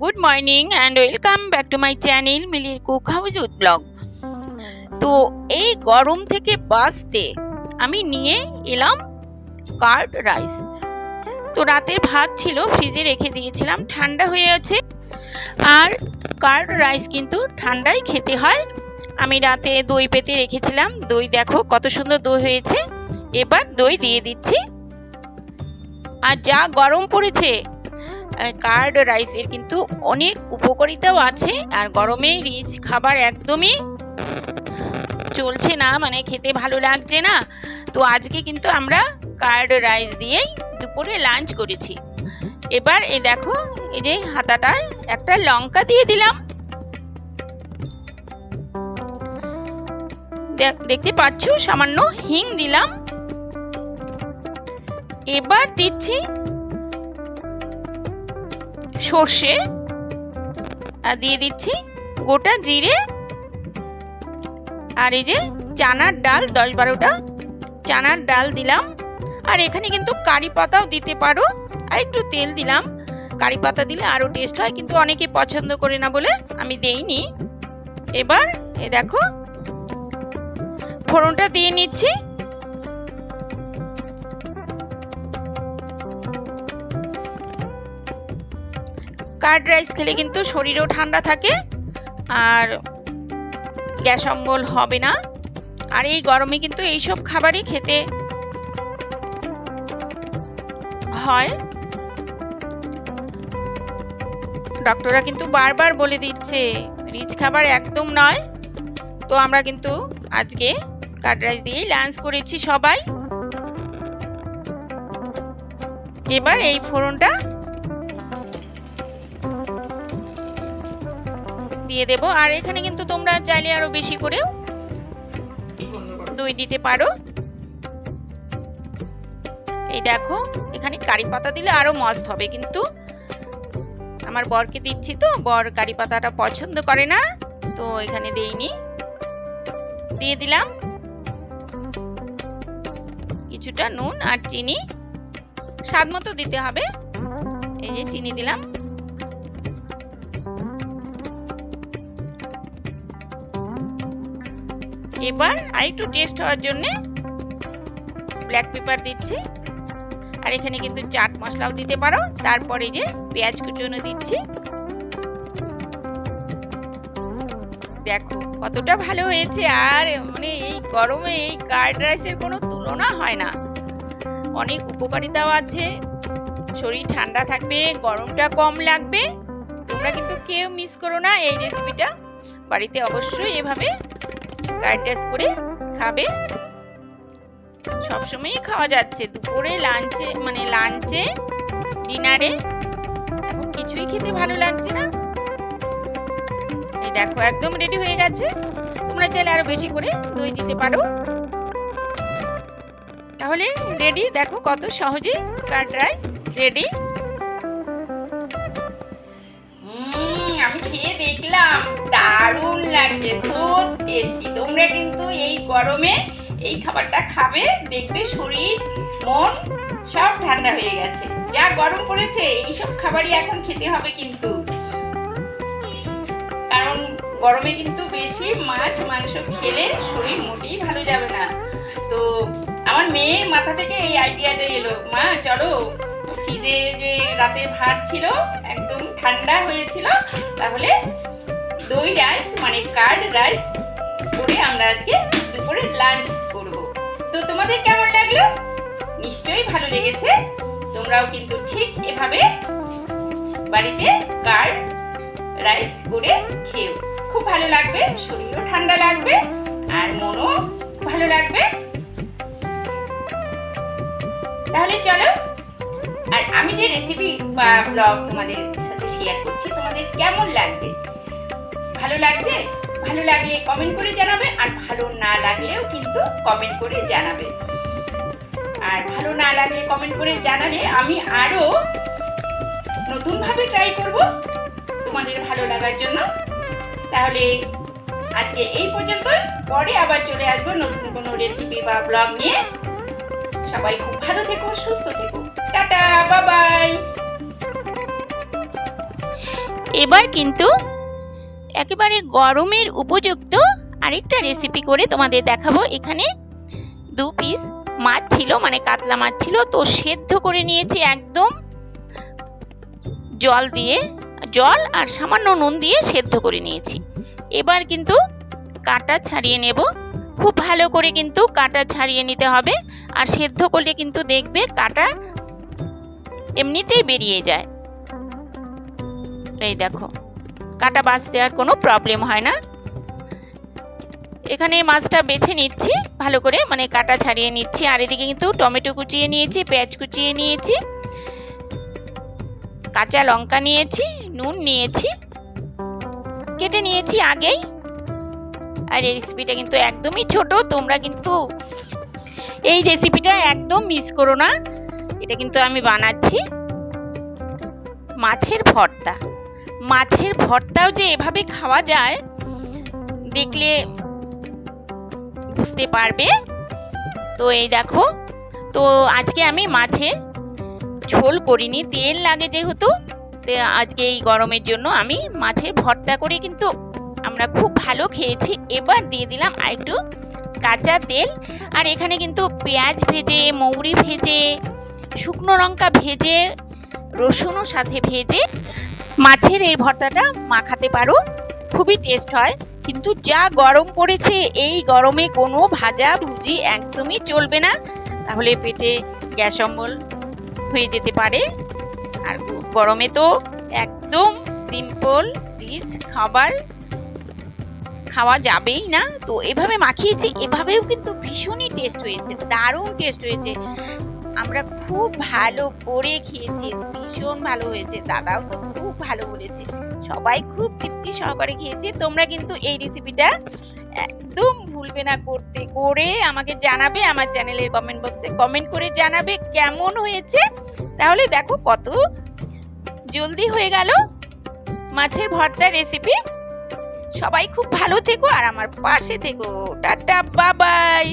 Morning and welcome back to my channel মিলির cook house with blog. তো এই গরম থেকে বাঁচতে আমি নিয়ে এলাম কার্ড রাইস। তো রাতের ভাত ছিল, ফ্রিজে রেখে দিয়েছিলাম, ঠান্ডা হয়ে আছে। আর কার্ড রাইস কিন্তু ঠান্ডাই খেতে হয়। আমি রাতে দই পেতে রেখেছিলাম। দই দেখো কত সুন্দর দই হয়েছে। এবার দই দিয়ে দিচ্ছি। আর যা গরম পড়েছে কার্ড রাইসের কিন্তু অনেক উপকারিতাও আছে, আর গরমে রিচ খাবার একদমই চলছে না মানে খেতে ভালো লাগছে না। তো আজকে কিন্তু আমরা কার্ড রাইস দিয়েই দুপুরে লাঞ্চ করেছি। এবার এই দেখো, এই যে হাতাটায় একটা লঙ্কা দিয়ে দিলাম। দেখ- দেখতে পাচ্ছ, সামান্য হিং দিলাম। এবার দিচ্ছি সর্ষে, আর দিয়ে দিচ্ছি গোটা জিরে আর এই যে চানার ডাল, দশ বারোটা চানার ডাল দিলাম। আর এখানে কিন্তু কারি পাতাও দিতে পারো। আর একটু তেল দিলাম। কারি পাতা দিলে আরও টেস্ট হয়, কিন্তু অনেকে পছন্দ করে না বলে আমি দেইনি। এবার এ দেখো, ফোড়নটা দিয়ে নিচ্ছি। কার্ড রাইস খেলে কিন্তু শরীরও ঠান্ডা থাকে আর গ্যাস অম্বল হবে না। আর এই গরমে কিন্তু এইসব খাবারই খেতে হয়। ডক্টররা কিন্তু বারবার বলে দিচ্ছে, রিচ খাবার একদম নয়। তো আমরা কিন্তু আজকে কার্ড রাইস দিয়েই লাঞ্চ করেছি সবাই। এবার এই ফোড়নটা দিয়ে দেব। আর এখানে কিন্তু তোমরা চাইলে আরও বেশি করেও দই দিতে পারো। এই দেখো, এখানে কারি পাতা দিলে আরও মস্ত হবে কিন্তু। আমার বরকে দিচ্ছি তো, বর কারি পাতাটা পছন্দ করে না, তো এখানে দেইনি। দিয়ে দিলাম কিছুটা নুন আর চিনি। স্বাদ মতো দিতে হবে। এই যে চিনি দিলাম। এবার আরেকটু টেস্ট হওয়ার জন্য ব্ল্যাক পেপার দিচ্ছি। আর এখানে কিন্তু চাট মশলাও দিতে পারো। তারপরে যে পেঁয়াজ কুচনো দিচ্ছি। দেখো কতটা ভালো হয়েছে। আর মানে এই গরমে এই কার্ড রাইসের কোনো তুলনা হয় না। অনেক উপকারিতাও আছে। শরীর ঠান্ডা থাকবে, গরমটা কম লাগবে। তোমরা কিন্তু কেউ মিস করো না এই রেসিপিটা বাড়িতে অবশ্যই এভাবে ফ্রাইড রাইস করে খাবে। সবসময়ই খাওয়া যাচ্ছে। দুপুরে লাঞ্চে মানে লাঞ্চে ডিনারে এখন কিছুই খেতে ভালো লাগছে না। এই দেখো, একদম রেডি হয়ে গেছে। তোমরা চাইলে আরও বেশি করে দই দিতে পারো। তাহলে রেডি দেখো কত সহজে কার্ড রাইস রেডি খেয়ে দেখলাম, দারুণ লাগছে। So tasty. তোমরা কিন্তু এই গরমে এই খাবারটা খাবে, দেখবে শরীর, মন সব ঠান্ডা হয়ে গেছে। যা গরম পড়েছে, এইসব খাবারই এখন খেতে হবে কিন্তু। কারণ গরমে কিন্তু বেশি মাছ, মাংস খেলে শরীর মোটেই ভালো যাবে না। তো আমার মেয়ের মাথা থেকে এই আইডিয়াটা এলো, মা, চলো, ফ্রিজে যে রাতের ভাত ছিল একদম ঠান্ডা হয়েছিল, তাহলে দই রাইস মানে কার্ড রাইস করে আমরা আজকে দুপুরে লাঞ্চ করব। তো তোমাদের কেমন লাগল? নিশ্চয়ই ভালো লেগেছে। তোমরাও কিন্তু ঠিক এভাবে বাড়িতে কার্ড রাইস করে খেও। খুব ভালো লাগবে, শরীরও ঠান্ডা লাগবে আর মনও ভালো লাগবে। তাহলে চলো, আর আমি যে রেসিপি বা ব্লগ তোমাদের শেয়ার করছি। তোমাদের কেমন লাগবে ভালো লাগছে? ভালো লাগলে কমেন্ট করে জানাবে, আর ভালো না লাগলেও কিন্তু কমেন্ট করে জানাবে। আর ভালো না লাগলে কমেন্ট করে জানালে আমি আরও নতুনভাবে ট্রাই করব তোমাদের ভালো লাগার জন্য। তাহলে আজকে এই পর্যন্ত পরে আবার চলে আসব নতুন কোনো রেসিপি বা ব্লগ নিয়ে। সবাই খুব ভালো থেকো, সুস্থ থেকো। টাটা বাবাই এবার কিন্তু একেবারে গরমের উপযুক্ত আরেকটা রেসিপি করে তোমাদের দেখাবো। এখানে দু পিস মাছ ছিল মানে কাতলা মাছ ছিল, তো সেদ্ধ করে নিয়েছি একদম জল দিয়ে, জল আর সামান্য নুন দিয়ে সেদ্ধ করে নিয়েছি। এবার কিন্তু কাটা ছাড়িয়ে নেব। খুব ভালো করে কিন্তু কাটা ছাড়িয়ে নিতে হবে, আর সেদ্ধ করলে কিন্তু দেখবে কাটা এমনিতেই বেরিয়ে যায়। এই দেখো, কাটা বাঁচতে আর কোনো প্রবলেম হয় না। এখানে মাছটা বেছে নিচ্ছি, ভালো করে মানে কাটা ছাড়িয়ে নিচ্ছি। আর এদিকে কিন্তু টমেটো কুচিয়ে নিয়েছি, পেঁয়াজ কুচিয়ে নিয়েছি, কাঁচা লঙ্কা নিয়েছি, নুন নিয়েছি, কেটে নিয়েছি আগেই। আর এই রেসিপিটা কিন্তু একদমই ছোট, তোমরা কিন্তু এই রেসিপিটা একদম মিস করো না। এটা কিন্তু আমি বানাচ্ছি মাছের ভর্তা। মাছের ভর্তাও যে এভাবে খাওয়া যায়, দেখলে বুঝতে পারবে। তো এই দেখো, তো আজকে আমি মাছের ঝোল করিনি, তেল লাগে যেহেতু আজকে এই গরমের জন্য আমি মাছের ভর্তা করে কিন্তু আমরা খুব ভালো খেয়েছি। এবার দিয়ে দিলাম আরেকটু কাঁচা তেল, আর এখানে কিন্তু পেঁয়াজ ভেজে, মৌরি ভেজে, শুকনো লঙ্কা ভেজে, রসুনও সাথে ভেজে মাছের এই ভর্তাটা মাখাতে পারো। খুবই টেস্ট হয়। কিন্তু যা গরম পড়েছে, এই গরমে কোনো ভাজা ভুজি একদমই চলবে না। তাহলে পেটে গ্যাস অম্বল হয়ে যেতে পারে। আর গরমে তো একদম সিম্পল রিচ খাবার খাওয়া যাবেই না। তো এভাবে মাখিয়েছি, এভাবেও কিন্তু ভীষণই টেস্ট হয়েছে, দারুণ টেস্ট হয়েছে। আমরা খুব ভালো করে খেয়েছি, ভীষণ ভালো হয়েছে। দাদাও তো খুব ভালো বলেছে। সবাই খুব তৃপ্তি সহকারে খেয়েছে। তোমরা কিন্তু এই রেসিপিটা একদম ভুলবে না করতে। করে আমাকে জানাবে আমার চ্যানেলের কমেন্ট বক্সে কমেন্ট করে জানাবে কেমন হয়েছে। তাহলে দেখো কত জলদি হয়ে গেল মাছের ভর্তার রেসিপি সবাই খুব ভালো থেকো আর আমার পাশে থেকো। টাটা বাবাই